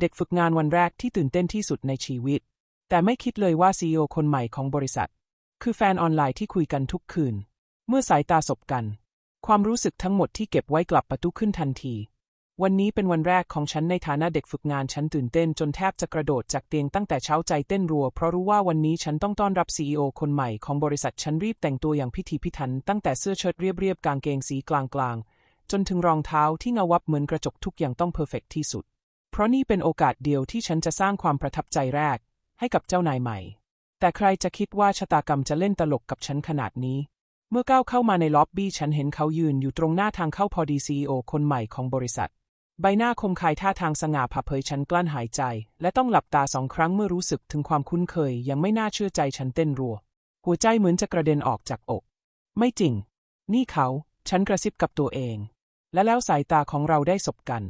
เด็กฝึกงานวันแรกที่ตื่นเต้นที่สุดในชีวิต แต่ไม่คิดเลยว่าซีอคนใหม่ของบริษัท คือแฟนออนไลน์ที่คุยกันทุกคืน เมื่อสายตาสบกัน ความรู้สึกทั้งหมดที่เก็บไว้กลับประตูขึ้นทันที วันนี้เป็นวันแรกของฉันในฐานะเด็กฝึกงานฉันตื่นเต้นจนแทบจะกระโดดจากเตียงตั้งแต่เช้าใจเต้นรัว เพราะรู้ว่าวันนี้ฉันต้องต้อนรับซีอคนใหม่ของบริษัทฉันรีบแต่งตัวอย่างพิถีพิถัน ตั้งแต่เสื้อเชิ้ตเรียบๆกางเกงสีกลางๆจนถึงรองเท้าที่เงาวับเหมือนกระจกทุกอย่างต้องเพอร์เฟกที่สุด เพราะนี่เป็นโอกาสเดียวที่ฉันจะสร้างความประทับใจแรก ให้กับเจ้านายใหม่ แต่ใครจะคิดว่าชะตากรรมจะเล่นตลกกับฉันขนาดนี้ เมื่อก้าวเข้ามาในล็อบบี้ฉันเห็นเขายืนอยู่ตรงหน้าทางเข้าพอดีซีอคนใหม่ของบริษัท ใบหน้าคมคายท่าทางสง่าผ่าเผยฉันกลั้นหายใจ และต้องหลับตาสองครั้งเมื่อรู้สึกถึงความคุ้นเคย ยังไม่น่าเชื่อใจฉันเต้นรัว หัวใจเหมือนจะกระเด็นออกจากอก ไม่จริง นี่เขา ฉันกระซิบกับตัวเอง และแล้วสายตาของเราได้สบกัน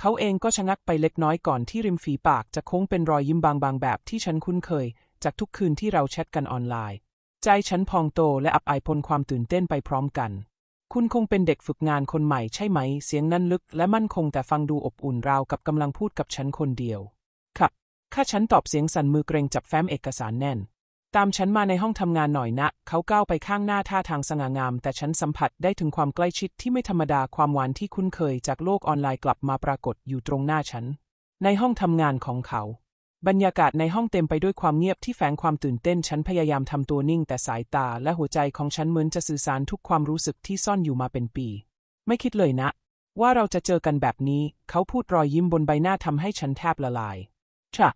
เขาเองก็ชะงักไปเล็กน้อยก่อนที่ริมฝีปากจะโค้งเป็นรอยยิ้มบางๆแบบที่ฉันคุ้นเคย จากทุกคืนที่เราแชทกันออนไลน์ ใจฉันพองโตและอับอายพลความตื่นเต้นไปพร้อมกัน คุณคงเป็นเด็กฝึกงานคนใหม่ใช่ไหม เสียงนั้นลึกและมั่นคงแต่ฟังดูอบอุ่นราวกับกำลังพูดกับฉันคนเดียว ครับ ข้าฉันตอบเสียงสั่นมือเกรงจับแฟ้มเอกสารแน่น ตามฉันมาในห้องทำงานหน่อยนะ เขาก้าวไปข้างหน้าท่าทางสง่างาม แต่ฉันสัมผัสได้ถึงความใกล้ชิดที่ไม่ธรรมดาความหวานที่คุ้นเคยจากโลกออนไลน์กลับมาปรากฏอยู่ตรงหน้าฉัน ในห้องทำงานของเขา บรรยากาศในห้องเต็มไปด้วยความเงียบที่แฝงความตื่นเต้น ฉันพยายามทำตัวนิ่ง แต่สายตาและหัวใจของฉันเหมือนจะสื่อสารทุกความรู้สึกที่ซ่อนอยู่มาเป็นปี ไม่คิดเลยนะ ว่าเราจะเจอกันแบบนี้ เขาพูดรอยยิ้มบนใบหน้าทำให้ฉันแทบละลายชะ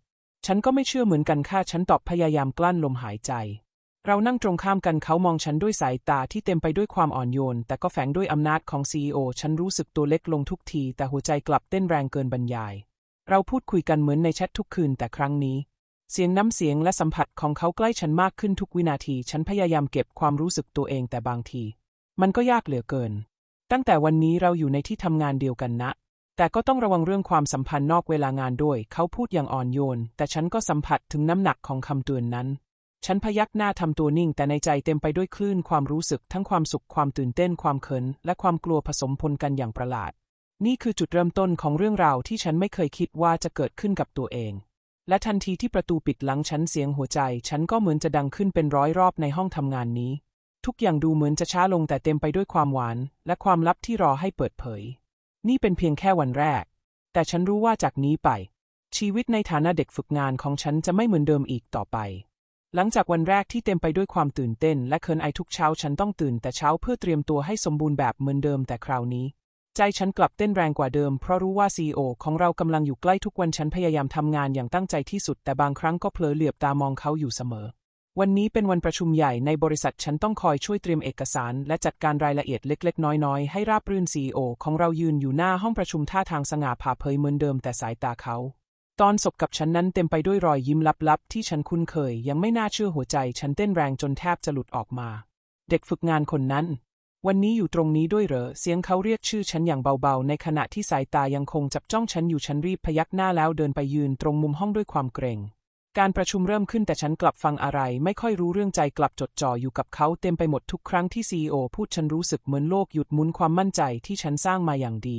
ฉันก็ไม่เชื่อเหมือนกันค่ะ ฉันตอบพยายามกลั้นลมหายใจ เรานั่งตรงข้ามกันเขามองฉันด้วยสายตาที่เต็มไปด้วยความอ่อนโยน แต่ก็แฝงด้วยอำนาจของซีอฉันรู้สึกตัวเล็กลงทุกที แต่หัวใจกลับเต้นแรงเกินบรรยาย เราพูดคุยกันเหมือนในแชททุกคืนแต่ครั้งนี้ เสียงน้ำเสียงและสัมผัสของเขาใกล้ฉันมากขึ้นทุกวินาที ฉันพยายามเก็บความรู้สึกตัวเองแต่บางที มันก็ยากเหลือเกิน ตั้งแต่วันนี้เราอยู่ในที่ทำงานเดียวกันนะ แต่ก็ต้องระวังเรื่องความสัมพันธ์นอกเวลางานด้วย เขาพูดอย่างอ่อนโยน แต่ฉันก็สัมผัสถึงน้ำหนักของคำเตือนนั้น ฉันพยักหน้าทำตัวนิ่ง แต่ในใจเต็มไปด้วยคลื่นความรู้สึกทั้งความสุขความตื่นเต้นความเขิน และความกลัวผสมพลกันอย่างประหลาด นี่คือจุดเริ่มต้นของเรื่องราวที่ฉันไม่เคยคิดว่าจะเกิดขึ้นกับตัวเอง และทันทีที่ประตูปิดหลังฉันเสียงหัวใจ ฉันก็เหมือนจะดังขึ้นเป็นร้อยรอบในห้องทำงานนี้ ทุกอย่างดูเหมือนจะช้าลงแต่เต็มไปด้วยความหวาน และความลับที่รอให้เปิดเผย นี่เป็นเพียงแค่วันแรก แต่ฉันรู้ว่าจากนี้ไป ชีวิตในฐานะเด็กฝึกงานของฉันจะไม่เหมือนเดิมอีกต่อไป หลังจากวันแรกที่เต็มไปด้วยความตื่นเต้น และเคินไอทุกเช้าฉันต้องตื่นแต่เช้าเพื่อเตรียมตัวให้สมบูรณ์แบบเหมือนเดิมแต่คราวนี้ ใจฉันกลับเต้นแรงกว่าเดิมเพราะรู้ว่าซีอของเรากำลังอยู่ใกล้ทุกวันฉันพยายามทำงานอย่างตั้งใจที่สุด แต่บางครั้งก็เผลอเหลือบตามองเขาอยู่เสมอ วันนี้เป็นวันประชุมใหญ่ในบริษัทฉันต้องคอยช่วยเตรียมเอกสาร และจัดการรายละเอียดเล็ก ๆ น้อย ๆ ให้ราบรื่นซีอของเรายืนอยู่หน้าห้องประชุมท่าทางสง่าผ่าเผยเหมือนเดิมแต่สายตาเขา ตอนสบกับฉันนั้นเต็มไปด้วยรอยยิ้มลับ ๆ ที่ฉันคุ้นเคย ยังไม่น่าเชื่อหัวใจ ฉันเต้นแรงจนแทบจะหลุดออกมา เด็กฝึกงานคนนั้น วันนี้อยู่ตรงนี้ด้วยเหรอ เสียงเขาเรียกชื่อฉันอย่างเบาๆ ในขณะที่สายตายังคงจับจ้องฉันอยู่ฉันรีบพยักหน้าแล้วเดินไปยืนตรงมุมห้องด้วยความเกรง การประชุมเริ่มขึ้นแต่ฉันกลับฟังอะไรไม่ค่อยรู้เรื่องใจกลับจดจ่ออยู่กับเขาเต็มไปหมดทุกครั้งที่ซีอพูดฉันรู้สึกเหมือนโลกหยุดหมุนความมั่นใจที่ฉันสร้างมาอย่างดี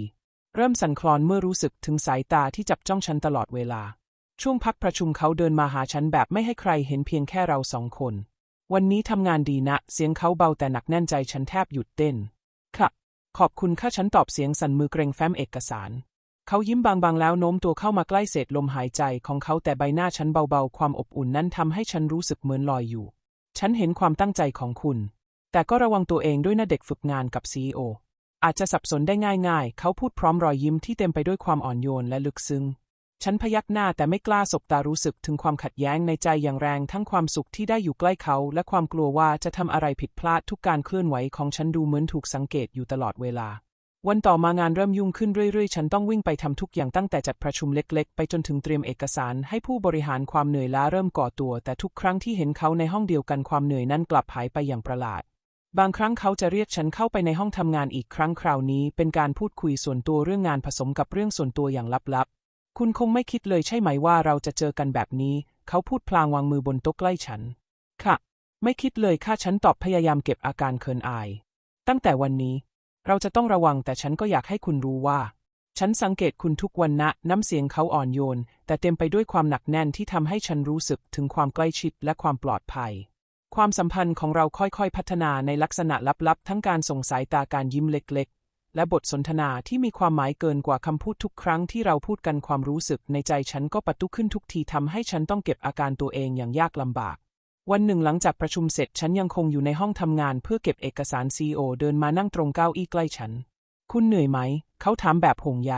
เริ่มสั่นคลอนเมื่อรู้สึกถึงสายตาที่จับจ้องฉันตลอดเวลา ช่วงพักประชุมเขาเดินมาหาฉันแบบไม่ให้ใครเห็นเพียงแค่เราสองคน วันนี้ทำงานดีนะ เสียงเขาเบาแต่หนักแน่นใจฉันแทบหยุดเต้นค่ะขอบคุณค่ะฉันตอบเสียงสั่นมือเกรงแฟ้มเอกสาร เขายิ้มบางๆแล้วโน้มตัวเข้ามาใกล้เศษลมหายใจของเขาแต่ใบหน้าฉันเบาๆ ความอบอุ่นนั้นทำให้ฉันรู้สึกเหมือนลอยอยู่ ฉันเห็นความตั้งใจของคุณ แต่ก็ระวังตัวเองด้วยนะเด็กฝึกงานกับซีออาจจะสับสนได้ง่ายๆ เขาพูดพร้อมรอยยิ้มที่เต็มไปด้วยความอ่อนโยนและลึกซึ้งฉันพยักหน้าแต่ไม่กล้าสบตารู้สึกถึงความขัดแย้งในใจอย่างแรงทั้งความสุขที่ได้อยู่ใกล้เขา และความกลัวว่าจะทำอะไรผิดพลาดทุกการเคลื่อนไหวของฉันดูเหมือนถูกสังเกตอยู่ตลอดเวลา วันต่อมางานเริ่มยุ่งขึ้นเรื่อยๆ ฉันต้องวิ่งไปทำทุกอย่างตั้งแต่จัดประชุมเล็กๆ ไปจนถึงเตรียมเอกสารให้ผู้บริหารความเหนื่อยล้าเริ่มก่อตัว แต่ทุกครั้งที่เห็นเขาในห้องเดียวกันความเหนื่อยนั้นกลับหายไปอย่างประหลาด บางครั้งเขาจะเรียกฉันเข้าไปในห้องทำงานอีกครั้งคราวนี้ เป็นการพูดคุยส่วนตัวเรื่องงานผสมกับเรื่องส่วนตัวอย่างลับๆ คุณคงไม่คิดเลยใช่ไหมว่าเราจะเจอกันแบบนี้ เขาพูดพลางวางมือบนโต๊ะใกล้ฉัน ค่ะ ไม่คิดเลยค่ะฉันตอบพยายามเก็บอาการเขินอาย ตั้งแต่วันนี้ เราจะต้องระวังแต่ฉันก็อยากให้คุณรู้ว่า ฉันสังเกตคุณทุกวันนะน้ำเสียงเขาอ่อนโยน แต่เต็มไปด้วยความหนักแน่นที่ทำให้ฉันรู้สึกถึงความใกล้ชิดและความปลอดภัย ความสัมพันธ์ของเราค่อยๆพัฒนาในลักษณะลับๆ ทั้งการส่งสายตาการยิ้มเล็กๆ และบทสนทนาที่มีความหมายเกินกว่าคำพูดทุกครั้งที่เราพูดกันความรู้สึกในใจฉันก็ปะทุขึ้นทุกทีทำให้ฉันต้องเก็บอาการตัวเองอย่างยากลำบาก วันหนึ่งหลังจากประชุมเสร็จฉันยังคงอยู่ในห้องทำงานเพื่อเก็บเอกสารซีโอเดินมานั่งตรงเก้าอี้ใกล้ฉัน คุณเหนื่อยไหม เขาถามแบบห่วงใย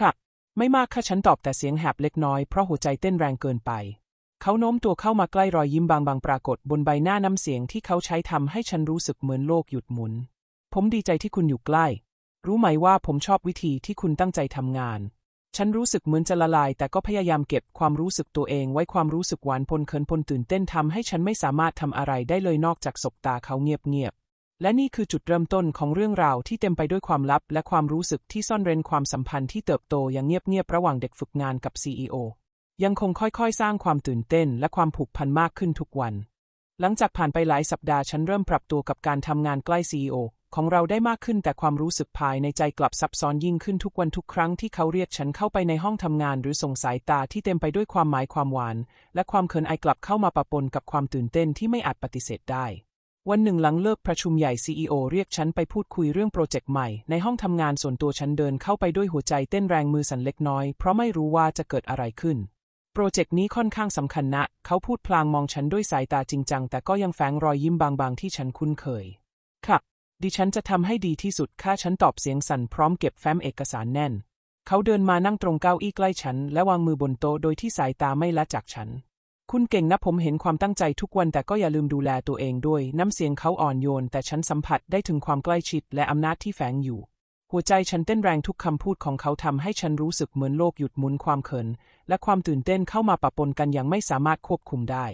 ค่ะ ไม่มากค่ะฉันตอบแต่เสียงแหบเล็กน้อยเพราะหัวใจเต้นแรงเกินไป เขาโน้มตัวเข้ามาใกล้รอยยิ้มบางๆปรากฏบนใบหน้าน้ำเสียงที่เขาใช้ทำให้ฉันรู้สึกเหมือนโลกหยุดหมุน ผมดีใจที่คุณอยู่ใกล้ รู้ไหมว่าผมชอบวิธีที่คุณตั้งใจทำงาน ฉันรู้สึกเหมือนจะละลาย แต่ก็พยายามเก็บความรู้สึกตัวเองไว้ความรู้สึกหวานพลเคินพลตื่นเต้นทำให้ฉันไม่สามารถทำอะไรได้เลยนอกจากสบตาเขาเงียบๆ และนี่คือจุดเริ่มต้นของเรื่องราวที่เต็มไปด้วยความลับ และความรู้สึกที่ซ่อนเร้นความสัมพันธ์ที่เติบโตอย่างเงียบๆ ระหว่างเด็กฝึกงานกับ CEO ยังคงค่อยๆ สร้างความตื่นเต้น และความผูกพันมากขึ้นทุกวัน หลังจากผ่านไปหลายสัปดาห์ฉันเริ่มปรับตัวกับการทำงานใกล้ CEO ของเราได้มากขึ้นแต่ความรู้สึกภายในใจกลับซับซ้อนยิ่งขึ้นทุกวันทุกครั้งที่เขาเรียกฉันเข้าไปในห้องทำงานหรือส่งสายตาที่เต็มไปด้วยความหมายความหวาน และความเขินอายกลับเข้ามาปะปนกับความตื่นเต้นที่ไม่อาจปฏิเสธได้ วันหนึ่งหลังเลิกประชุมใหญ่ CEO เรียกฉันไปพูดคุยเรื่องโปรเจกต์ใหม่ ในห้องทำงานส่วนตัวฉันเดินเข้าไปด้วยหัวใจเต้นแรงมือสั่นเล็กน้อยเพราะไม่รู้ว่าจะเกิดอะไรขึ้นโปรเจกต์นี้ค่อนข้างสำคัญนะ เขาพูดพลางมองฉันด้วยสายตาจริงจังแต่ก็ยังแฝงรอยยิ้มบางๆที่ฉันคุ้นเคยค่ะ ดิฉันจะทำให้ดีที่สุดค่าฉันตอบเสียงสั่นพร้อมเก็บแฟ้มเอกสารแน่น เขาเดินมานั่งตรงเก้าอี้ใกล้ฉัน และวางมือบนโต๊ะโดยที่สายตาไม่ละจากฉัน คุณเก่งนะผมเห็นความตั้งใจทุกวันแต่ก็อย่าลืมดูแลตัวเองด้วย น้ำเสียงเขาอ่อนโยน แต่ฉันสัมผัสได้ถึงความใกล้ชิดและอำนาจที่แฝงอยู่ หัวใจฉันเต้นแรงทุกคำพูดของเขาทำให้ฉันรู้สึกเหมือนโลกหยุดหมุนความเขิน และความตื่นเต้นเข้ามาปะปนกันอย่างไม่สามารถควบคุมได้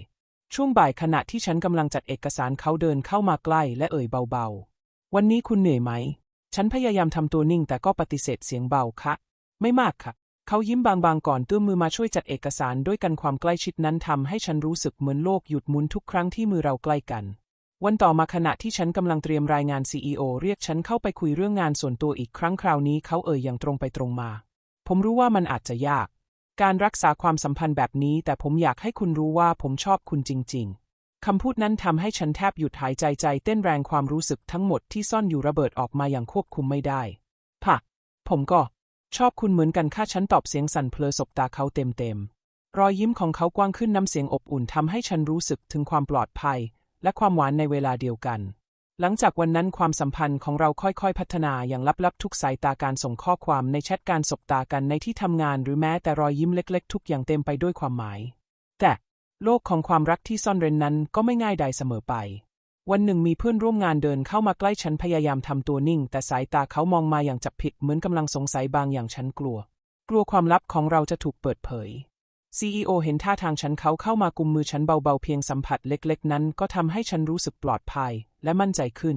ช่วงบ่ายขณะที่ฉันกำลังจัดเอกสารเขาเดินเข้ามาใกล้และเอ่ยเบาๆ วันนี้คุณเหนื่อยไหม ฉันพยายามทำตัวนิ่งแต่ก็ปฏิเสธเสียงเบาค่ะ ไม่มากค่ะ เขายิ้มบางๆก่อนตื้อมมือมาช่วยจัดเอกสารด้วยกันความใกล้ชิดนั้นทำให้ฉันรู้สึกเหมือนโลกหยุดหมุนทุกครั้งที่มือเราใกล้กัน วันต่อมาขณะที่ฉันกำลังเตรียมรายงาน CEO เรียกฉันเข้าไปคุยเรื่องงานส่วนตัวอีกครั้งคราวนี้เขาเอ่ยอย่างตรงไปตรงมา ผมรู้ว่ามันอาจจะยาก การรักษาความสัมพันธ์แบบนี้แต่ผมอยากให้คุณรู้ว่าผมชอบคุณจริง ๆ คำพูดนั้นทำให้ฉันแทบหยุดหายใจใจเต้นแรงความรู้สึกทั้งหมดที่ซ่อนอยู่ระเบิดออกมาอย่างควบคุมไม่ได้ผะผมก็ ชอบคุณเหมือนกันค่าฉันตอบเสียงสั่นเพลอสบตาเขาเต็มๆ รอยยิ้มของเขากว้างขึ้นน้ำเสียงอบอุ่นทำให้ฉันรู้สึกถึงความปลอดภัย และความหวานในเวลาเดียวกัน หลังจากวันนั้นความสัมพันธ์ของเราค่อยๆ พัฒนาอย่างลับๆ ทุกสายตาการส่งข้อความในแชทการสบตากันในที่ทำงานหรือแม้แต่รอยยิ้มเล็ก ๆ ทุกอย่างเต็มไปด้วยความหมาย แต่ โลกของความรักที่ซ่อนเร้นนั้นก็ไม่ง่ายใดเสมอไป วันหนึ่งมีเพื่อนร่วมงานเดินเข้ามาใกล้ฉันพยายามทำตัวนิ่ง แต่สายตาเขามองมาอย่างจับผิดเหมือนกำลังสงสัยบางอย่างฉันกลัว กลัวความลับของเราจะถูกเปิดเผย CEO เห็นท่าทางฉันเขาเข้ามากุมมือฉันเบาๆเพียงสัมผัสเล็กๆ นั้นก็ทำให้ฉันรู้สึกปลอดภัยและมั่นใจขึ้น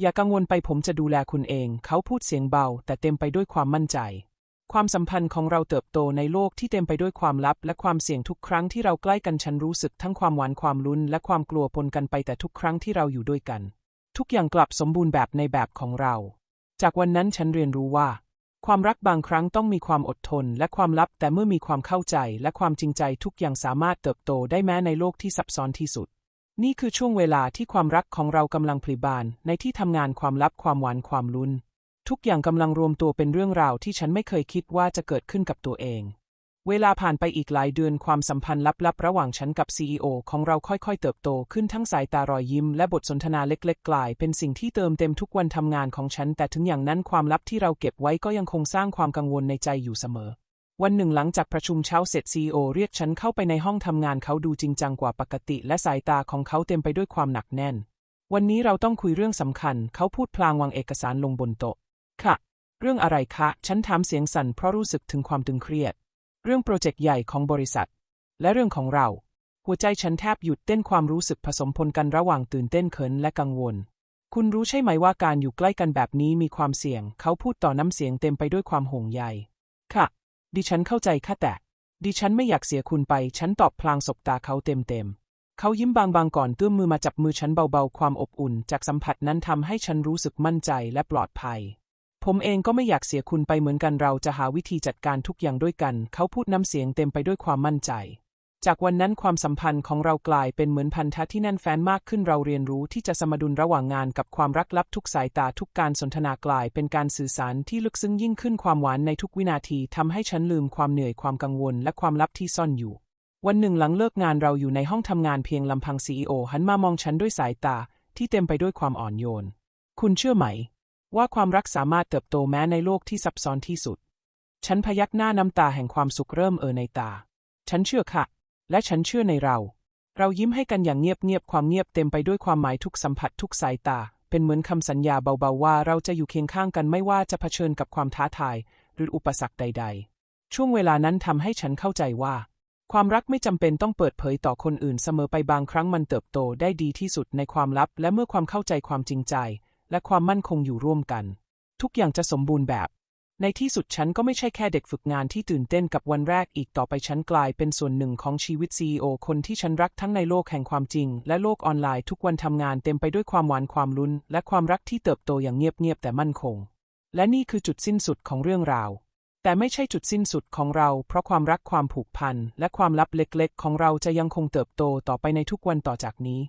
อย่ากังวลไปผมจะดูแลคุณเอง เขาพูดเสียงเบาแต่เต็มไปด้วยความมั่นใจ ความสัมพันธ์ของเราเติบโตในโลกที่เต็มไปด้วยความลับ และความเสี่ยงทุกครั้งที่เราใกล้กันฉันรู้สึกทั้งความหวานความลุ้น และความกลัวปนกันไปแต่ทุกครั้งที่เราอยู่ด้วยกัน ทุกอย่างกลับสมบูรณ์แบบในแบบของเรา จากวันนั้นฉันเรียนรู้ว่า ความรักบางครั้งต้องมีความอดทน และความลับ แต่เมื่อมีความเข้าใจและความจริงใจทุกอย่างสามารถเติบโตได้แม้ในโลกที่ซับซ้อนที่สุด นี่คือช่วงเวลาที่ความรักของเรากำลังพลิบาน ในที่ทำงานความลับความหวานความลุ้น ทุกอย่างกำลังรวมตัวเป็นเรื่องราวที่ฉันไม่เคยคิดว่าจะเกิดขึ้นกับตัวเอง เวลาผ่านไปอีกหลายเดือนความสัมพันธ์ลับๆ ระหว่างฉันกับ CEO ของเราค่อยๆ เติบโตขึ้นทั้งสายตารอยยิ้มและบทสนทนาเล็กๆ กลายเป็นสิ่งที่เติมเต็มทุกวันทำงานของฉัน แต่ถึงอย่างนั้นความลับที่เราเก็บไว้ก็ยังคงสร้างความกังวลในใจอยู่เสมอ วันหนึ่งหลังจากประชุมเช้าเสร็จ CEO เรียกฉันเข้าไปในห้องทำงานเขาดูจริงจังกว่าปกติ และสายตาของเขาเต็มไปด้วยความหนักแน่น วันนี้เราต้องคุยเรื่องสำคัญ เขาพูดพลางวางเอกสารลงบนโต๊ะ ค่ะ เรื่องอะไรคะ ฉันถามเสียงสั่นเพราะรู้สึกถึงความตึงเครียด เรื่องโปรเจกต์ใหญ่ของบริษัท และเรื่องของเรา หัวใจฉันแทบหยุดเต้นความรู้สึกผสมปนกันระหว่างตื่นเต้นเขินและกังวล คุณรู้ใช่ไหมว่าการอยู่ใกล้กันแบบนี้มีความเสี่ยง เขาพูดต่อน้ำเสียงเต็มไปด้วยความห่วงใย ค่ะ ดิฉันเข้าใจค่ะแต่ ดิฉันไม่อยากเสียคุณไป ฉันตอบพลางสบตาเขาเต็มๆเขายิ้มบางๆก่อนเตื้อมมือมาจับมือฉันเบาๆ ความอบอุ่นจากสัมผัสนั้นทำให้ฉันรู้สึกมั่นใจและปลอดภัย ผมเองก็ไม่อยากเสียคุณไปเหมือนกันเราจะหาวิธีจัดการทุกอย่างด้วยกัน เขาพูดน้ำเสียงเต็มไปด้วยความมั่นใจ จากวันนั้นความสัมพันธ์ของเรากลายเป็นเหมือนพันธะที่แน่นแฟ้นมากขึ้นเราเรียนรู้ที่จะสมดุลระหว่างงานกับความรักลับทุกสายตาทุกการสนทนากลายเป็นการสื่อสารที่ลึกซึ้งยิ่งขึ้นความหวานในทุกวินาทีทำให้ฉันลืมความเหนื่อยความกังวล และความลับที่ซ่อนอยู่ วันหนึ่งหลังเลิกงานเราอยู่ในห้องทำงานเพียงลำพังซีอหันมามองฉันด้วยสายตาที่เต็มไปด้วยความอ่อนโยน คุณเชื่อไหม ว่าความรักสามารถเติบโตแม้ในโลกที่ซับซ้อนที่สุด ฉันพยักหน้าน้ำตาแห่งความสุขเริ่มเอ่อในตา ฉันเชื่อค่ะ และฉันเชื่อในเรา เรายิ้มให้กันอย่างเงียบๆ ความเงียบเต็มไปด้วยความหมายทุกสัมผัสทุกสายตา เป็นเหมือนคำสัญญาเบาๆว่าเราจะอยู่เคียงข้างกันไม่ว่าจะเผชิญกับความท้าทาย หรืออุปสรรคใด ๆ ช่วงเวลานั้นทำให้ฉันเข้าใจว่า ความรักไม่จำเป็นต้องเปิดเผยต่อคนอื่นเสมอไปบางครั้งมันเติบโตได้ดีที่สุดในความลับ และเมื่อความเข้าใจความจริงใจ และความมั่นคงอยู่ร่วมกัน ทุกอย่างจะสมบูรณ์แบบ ในที่สุดฉันก็ไม่ใช่แค่เด็กฝึกงานที่ตื่นเต้นกับวันแรกอีกต่อไปฉันกลายเป็นส่วนหนึ่งของชีวิต CEO คนที่ฉันรักทั้งในโลกแห่งความจริง และโลกออนไลน์ทุกวันทำงานเต็มไปด้วยความหวานความลุ้น และความรักที่เติบโตอย่างเงียบๆแต่มั่นคง และนี่คือจุดสิ้นสุดของเรื่องราวแต่ไม่ใช่จุดสิ้นสุดของเรา เพราะความรักความผูกพัน และความลับเล็กๆ ของเราจะยังคงเติบโตต่อไปในทุกวันต่อจากนี้